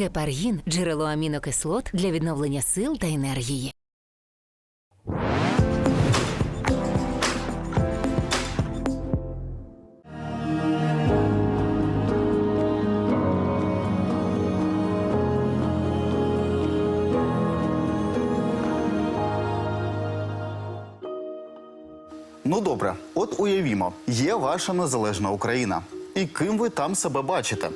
Гепаргін джерело амінокислот для відновлення сил та енергії. Ну добре, от уявімо, є ваша незалежна Україна. І ким ви там себе бачите?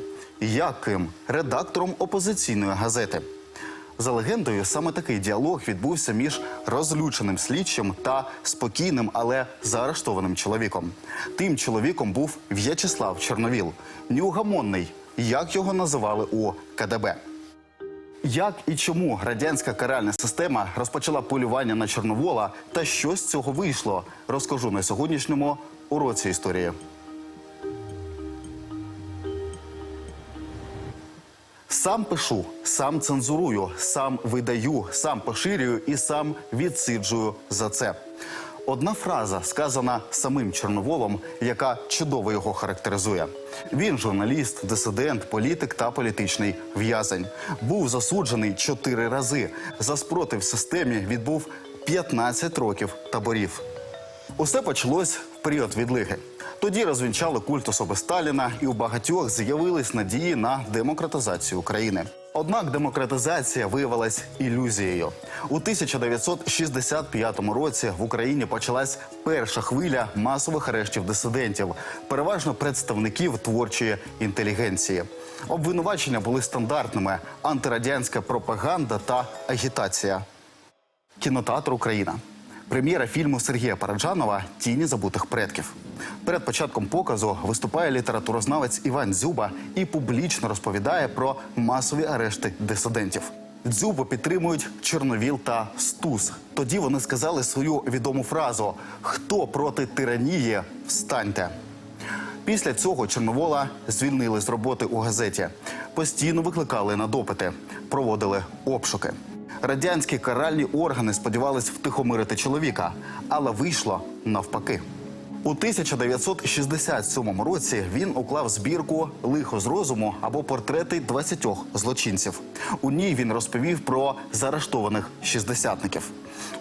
Я ким? Редактором опозиційної газети. За легендою, саме такий діалог відбувся між розлюченим слідчим та спокійним, але заарештованим чоловіком. Тим чоловіком був В'ячеслав Чорновіл, неугамонний, як його називали у КДБ. Як і чому радянська каральна система розпочала полювання на Чорновола та що з цього вийшло, розкажу на сьогоднішньому уроці історії. Сам пишу, сам цензурую, сам видаю, сам поширюю і сам відсиджую за це. Одна фраза сказана самим Чорноволом, яка чудово його характеризує. Він журналіст, дисидент, політик та політичний в'язень. Був засуджений чотири рази. За спротив системі відбув 15 років таборів. Усе почалось в період відлиги. Тоді розвінчали культ особи Сталіна, і у багатьох з'явились надії на демократизацію України. Однак демократизація виявилась ілюзією. У 1965 році в Україні почалась перша хвиля масових арештів дисидентів, переважно представників творчої інтелігенції. Обвинувачення були стандартними: антирадянська пропаганда та агітація. Кінотеатр Україна. Прем'єра фільму Сергія Параджанова Тіні забутих предків. Перед початком показу виступає літературознавець Іван Дзюба і публічно розповідає про масові арешти дисидентів. Дзюбу підтримують Чорновіл та Стус. Тоді вони сказали свою відому фразу: Хто проти тиранії, встаньте. Після цього Чорновола звільнили з роботи у газеті. Постійно викликали на допити, проводили обшуки. Радянські каральні органи сподівались втихомирити чоловіка, але вийшло навпаки. У 1967 році він уклав збірку Лихо з розуму або портрети 20 злочинців. У ній він розповів про заарештованих шістдесятників.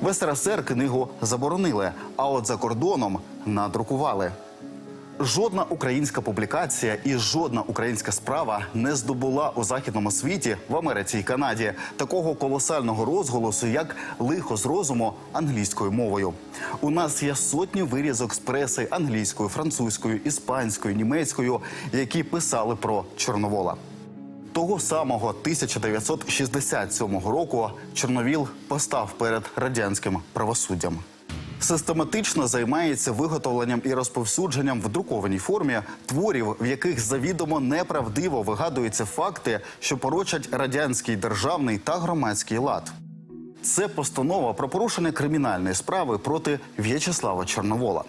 В СРСР книгу заборонили, а от за кордоном надрукували. Жодна українська публікація і жодна українська справа не здобула у західному світі в Америці і Канаді такого колосального розголосу, як лихо з розуму англійською мовою. У нас є сотні вирізок з преси англійською, французькою, іспанською, німецькою, які писали про Чорновола. Того самого 1967 року Чорновіл постав перед радянським правосуддям. Систематично займається виготовленням і розповсюдженням в друкованій формі творів, в яких завідомо неправдиво вигадуються факти, що порочать радянський державний та громадський лад. Це постанова про порушення кримінальної справи проти В'ячеслава Чорновола.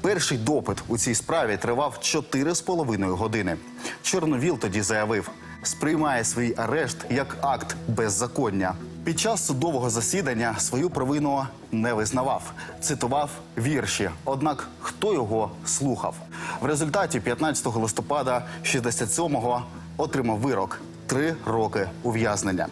Перший допит у цій справі тривав 4,5 години. Чорновіл тоді заявив, сприймає свій арешт як акт беззаконня. Під час судового засідання свою провину не визнавав, цитував вірші. Однак хто його слухав? В результаті 15 листопада 67-го отримав вирок три роки ув'язнення.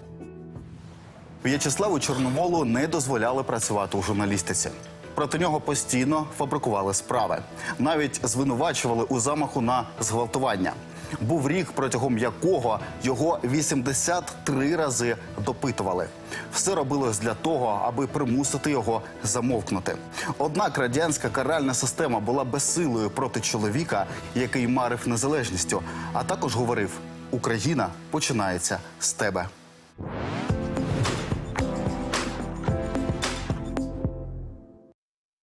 В'ячеславу Чорноволу не дозволяли працювати у журналістиці. Проти нього постійно фабрикували справи, навіть звинувачували у замаху на зґвалтування. Був рік, протягом якого його 83 рази допитували. Все робилось для того, аби примусити його замовкнути. Однак радянська каральна система була безсилою проти чоловіка, який марив незалежністю, а також говорив: Україна починається з тебе.